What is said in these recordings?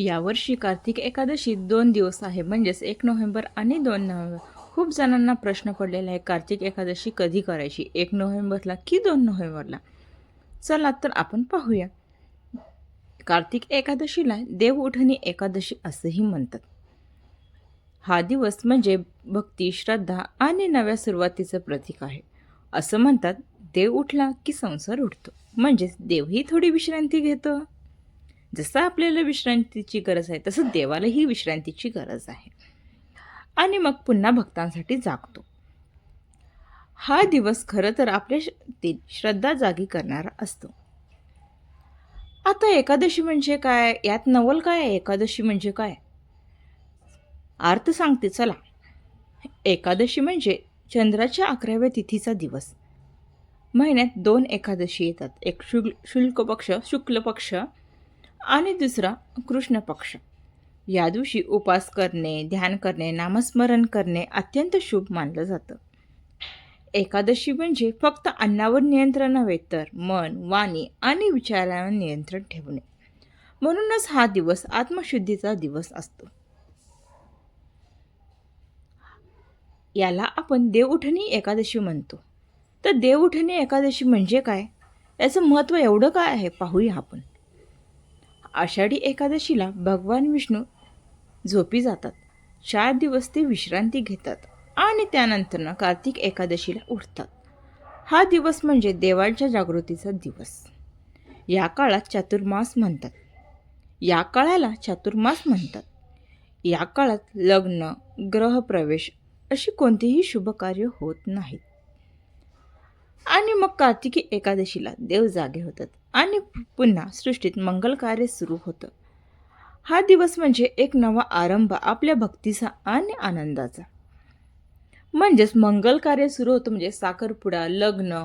यावर्षी कार्तिक एकादशी दोन दिवस आहे. म्हणजेच एक नोव्हेंबर आणि दोन नोव्हेंबर. खूप जणांना प्रश्न पडलेला आहे कार्तिक एकादशी कधी करायची? एक नोव्हेंबरला की दोन नोव्हेंबरला? चला तर आपण पाहूया. कार्तिक एकादशीला देव उठणी एकादशी असंही म्हणतात. हा दिवस म्हणजे भक्ती श्रद्धा आणि नव्या सुरुवातीचं प्रतीक आहे. असं म्हणतात देव उठला की संसार उठतो म्हणजेच देवही थोडी विश्रांती घेतो. जसं आपल्याला विश्रांतीची गरज आहे तसं देवालाही विश्रांतीची गरज आहे. आणि मग पुन्हा भक्तांसाठी जागतो. हा दिवस खरं तर आपल्या श- श्रद्धा जागी करणारा असतो. आता एकादशी म्हणजे काय? यात नवल काय आहे? एकादशी म्हणजे काय? अर्थ सांगते चला. एकादशी म्हणजे चंद्राच्या अकराव्या तिथीचा दिवस. महिन्यात दोन एकादशी येतात. एक शुल शुल्क पक्ष शुक्ल पक्ष आणि दुसरा कृष्ण पक्ष. या दिवशी उपास करणे ध्यान करणे नामस्मरण करणे अत्यंत शुभ मानलं जातं. एकादशी म्हणजे फक्त अन्नावर नियंत्रण नव्हे तर मन वाणी आणि विचारांवर नियंत्रण ठेवणे. म्हणूनच हा दिवस आत्मशुद्धीचा दिवस असतो. याला आपण देवउठणी एकादशी म्हणतो. तर देवउठणी एकादशी म्हणजे काय? याचं महत्त्व एवढं काय आहे? पाहूया आपण. आषाढी एकादशीला भगवान विष्णू झोपी जातात. चार दिवस ते विश्रांती घेतात आणि त्यानंतरनं कार्तिक एकादशीला उठतात हा दिवस म्हणजे देवांच्या जागृतीचा दिवस. या काळात चातुर्मास म्हणतात. या काळाला चातुर्मास म्हणतात. या काळात लग्न ग्रहप्रवेश अशी कोणतीही शुभ कार्य होत नाहीत. आणि मग कार्तिकी एकादशीला देव जागे होतात आणि पुन्हा सृष्टीत मंगल कार्य सुरू होतं. हा दिवस म्हणजे एक नवा आरंभ आपल्या भक्तीचा आणि आनंदाचा. म्हणजेच मंगल कार्य सुरू होतं म्हणजे साखरपुडा लग्न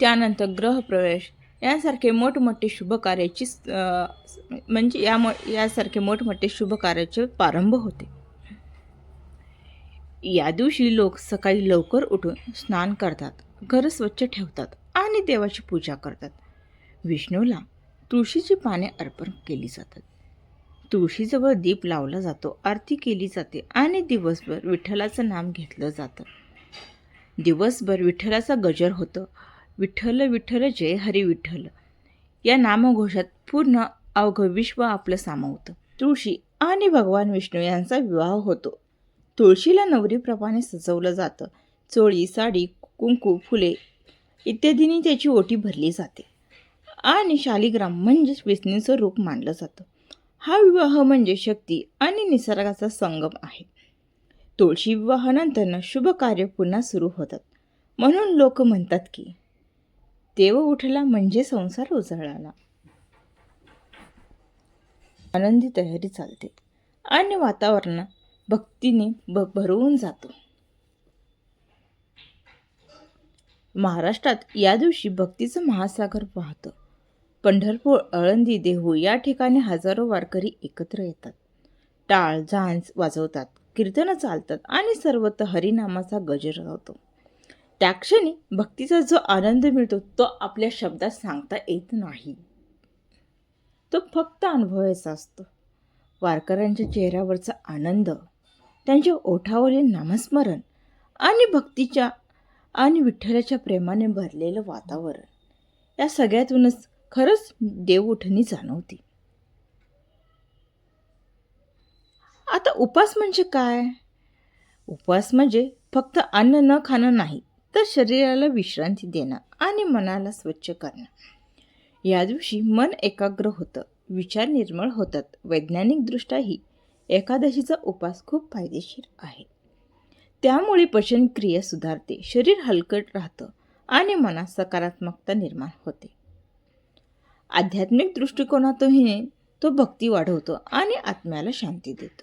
त्यानंतर ग्रहप्रवेश यासारखे मोठमोठे शुभकार्याची म्हणजे या यासारखे मोठमोठे शुभकार्याचे प्रारंभ होते. या दिवशी लोक सकाळी लवकर उठून स्नान करतात घर स्वच्छ ठेवतात आणि देवाची पूजा करतात. विष्णूला तुळशीची पाने अर्पण केली जातात. तुळशीजवळ दीप लावला जातो आरती केली जाते आणि दिवसभर विठ्ठलाचं नाम घेतलं जातं. दिवसभर विठ्ठलाचा गजर होतं. विठ्ठल विठ्ठल जय हरी विठ्ठल. या नामघोषात पूर्ण अवघं विश्व आपलं सामावतं. तुळशी आणि भगवान विष्णू यांचा विवाह होतो. तुळशीला नवरीप्रमाणे सजवलं जातं. चोळी साडी कुंकू फुले इत्यादींनी त्याची ओटी भरली जाते. आणि शालिग्राम म्हणजेच विष्णूचं रूप मानलं जातं. हा विवाह म्हणजे शक्ती आणि निसर्गाचा संगम आहे. तुळशी विवाहानंतर शुभ कार्य पुन्हा सुरू होतात. म्हणून लोक म्हणतात की देव उठला म्हणजे संसार उजळला. आनंदी तयारी चालते. आणि वातावरण भक्तीने भ भरवून जातो. महाराष्ट्रात या दिवशी भक्तीचं महासागर वाहतं. पंढरपूर आळंदी देहू या ठिकाणी हजारो वारकरी एकत्र येतात. टाळ झांज वाजवतात कीर्तनं चालतात आणि सर्वत्र हरिनामाचा गजर होतो त्या क्षणी भक्तीचा जो आनंद मिळतो तो आपल्या शब्दात सांगता येत नाही. तो फक्त अनुभवायचा असतो. वारकऱ्यांच्या चेहऱ्यावरचा आनंद त्यांच्या ओठावरील नामस्मरण आणि भक्तीच्या आणि विठ्ठलाच्या प्रेमाने भरलेलं वातावरण. या सगळ्यातूनच खरंच देवउठणी जाणवती जाणवते. आता उपास म्हणजे काय? उपास म्हणजे फक्त अन्न न खाणं नाही तर शरीराला विश्रांती देणं आणि मनाला स्वच्छ करणं. या दिवशी मन एकाग्र होतं विचार निर्मळ होतात वैज्ञानिकदृष्ट्याही एकादशीचा उपास खूप फायदेशीर आहे. त्यामुळे पचनक्रिया सुधारते शरीर हलकट राहतं आणि मनात सकारात्मकता निर्माण होते. आध्यात्मिक दृष्टिकोनातूनही तो भक्ती वाढवतो आणि आत्म्याला शांती देतो.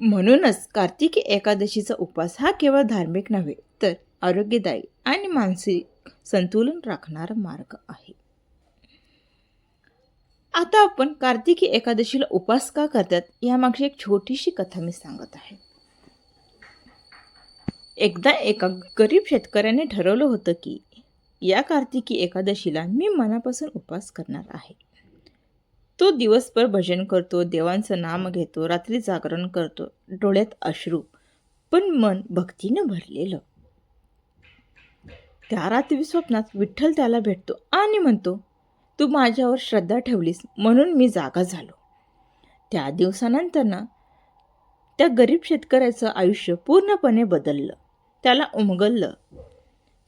म्हणूनच कार्तिकी एकादशीचा उपास हा केवळ धार्मिक नव्हे तर आरोग्यदायी आणि मानसिक संतुलन राखणारा मार्ग आहे. आता आपण कार्तिकी एकादशीला उपास का करतात यामागची एक छोटीशी कथा मी सांगत आहे. एकदा एका गरीब शेतकऱ्याने ठरवलं होतं की या कार्तिकी एकादशीला मी मनापासून उपास करणार आहे. तो दिवसभर भजन करतो देवांचं नाम घेतो रात्री जागरण करतो डोळ्यात अश्रू पण मन भक्तीनं भरलेलं. त्या रात्री स्वप्नात विठ्ठल त्याला भेटतो आणि म्हणतो तू माझ्यावर श्रद्धा ठेवलीस म्हणून मी जागा झालो. त्या दिवसानंतर ना त्या गरीब शेतकऱ्याचं आयुष्य पूर्णपणे बदललं. त्याला उमगललं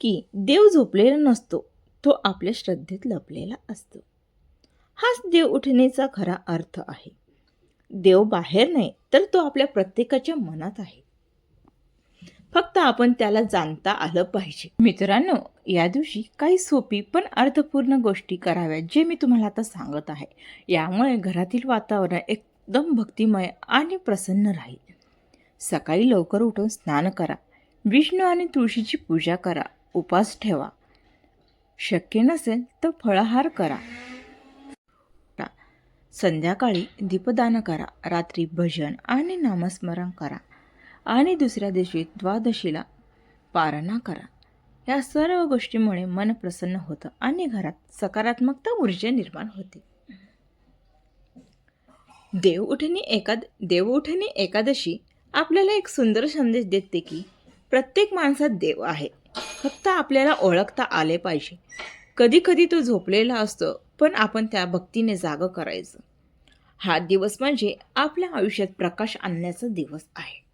की देव झोपलेला नसतो तो आपल्या श्रद्धेत लपलेला असतो. हाच देव उठण्याचा खरा अर्थ आहे. देव बाहेर नाही तर तो आपल्या प्रत्येकाच्या मनात आहे. फक्त आपण त्याला जाणता आलं पाहिजे. मित्रांनो या दिवशी काही सोपी पण अर्थपूर्ण गोष्टी कराव्यात जे मी तुम्हाला आता सांगत आहे. यामुळे घरातील वातावरण एकदम भक्तिमय आणि प्रसन्न राहील. सकाळी लवकर उठून स्नान करा. विष्णू आणि तुळशीची पूजा करा. उपास ठेवा. शक्य नसेल तर फळाहार करा. संध्याकाळी दीपदान करा. रात्री भजन आणि नामस्मरण करा. आणि दुसऱ्या दिवशी द्वादशीला पारणा करा. या सर्व गोष्टीमुळे मन प्रसन्न होतं आणि घरात सकारात्मकता ऊर्जा निर्माण होते. देव उठणी एकाद देव उठणी एकादशी आपल्याला एक सुंदर संदेश देते की प्रत्येक माणसात देव आहे. फक्त आपल्याला ओळखता आले पाहिजे. कधी कधी तो झोपलेला असतो पण आपण त्या भक्तीने जागं करायचं. हा दिवस म्हणजे आपल्या आयुष्यात प्रकाश आणण्याचा दिवस आहे.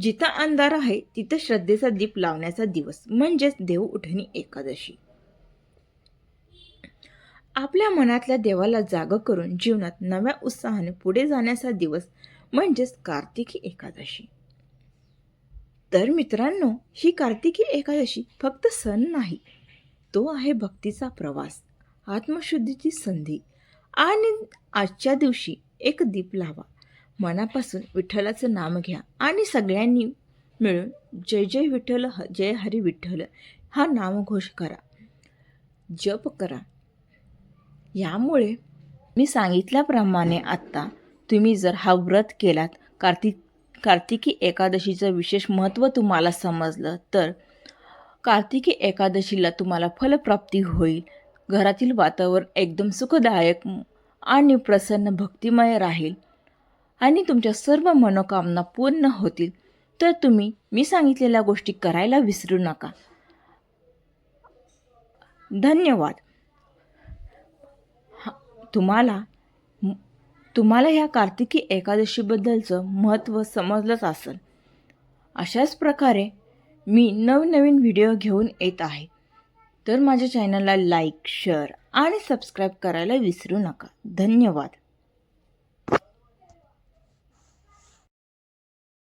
जिथं अंधार आहे तिथं श्रद्धेचा दीप लावण्याचा दिवस म्हणजेच देव उठणी एकादशी. आपल्या मनातल्या देवाला जाग करून जीवनात नव्या उत्साहाने पुढे जाण्याचा दिवस म्हणजेच कार्तिकी एकादशी. तर मित्रांनो ही कार्तिकी एकादशी फक्त सण नाही तो आहे भक्तीचा प्रवास आत्मशुद्धीची संधी आणि आजच्या दिवशी एक दीप लावा. मनापासून विठ्ठलाचं नाम घ्या आणि सगळ्यांनी मिळून जय जय विठ्ठल ह जय हरी विठ्ठल हा नामघोष करा. जप करा. यामुळे मी सांगितल्याप्रमाणे आत्ता तुम्ही जर हा व्रत केलात कार्तिक कार्तिकी एकादशीचं विशेष महत्त्व तुम्हाला समजलं तर कार्तिकी एकादशीला तुम्हाला फलप्राप्ती होईल. घरातील वातावरण एकदम सुखदायक आणि प्रसन्न भक्तिमय राहील. आणि तुमच्या सर्व मनोकामना पूर्ण होतील तर तुम्ही मी सांगितलेल्या गोष्टी करायला विसरू नका. धन्यवाद. तुम्हाला तुम्हाला ह्या कार्तिकी एकादशीबद्दलचं महत्त्व समजलंच असेल. अशाच प्रकारे मी नवनवीन व्हिडिओ घेऊन येत आहे. तर माझ्या चॅनलला लाईक शेअर आणि सबस्क्राईब करायला विसरू नका. धन्यवाद.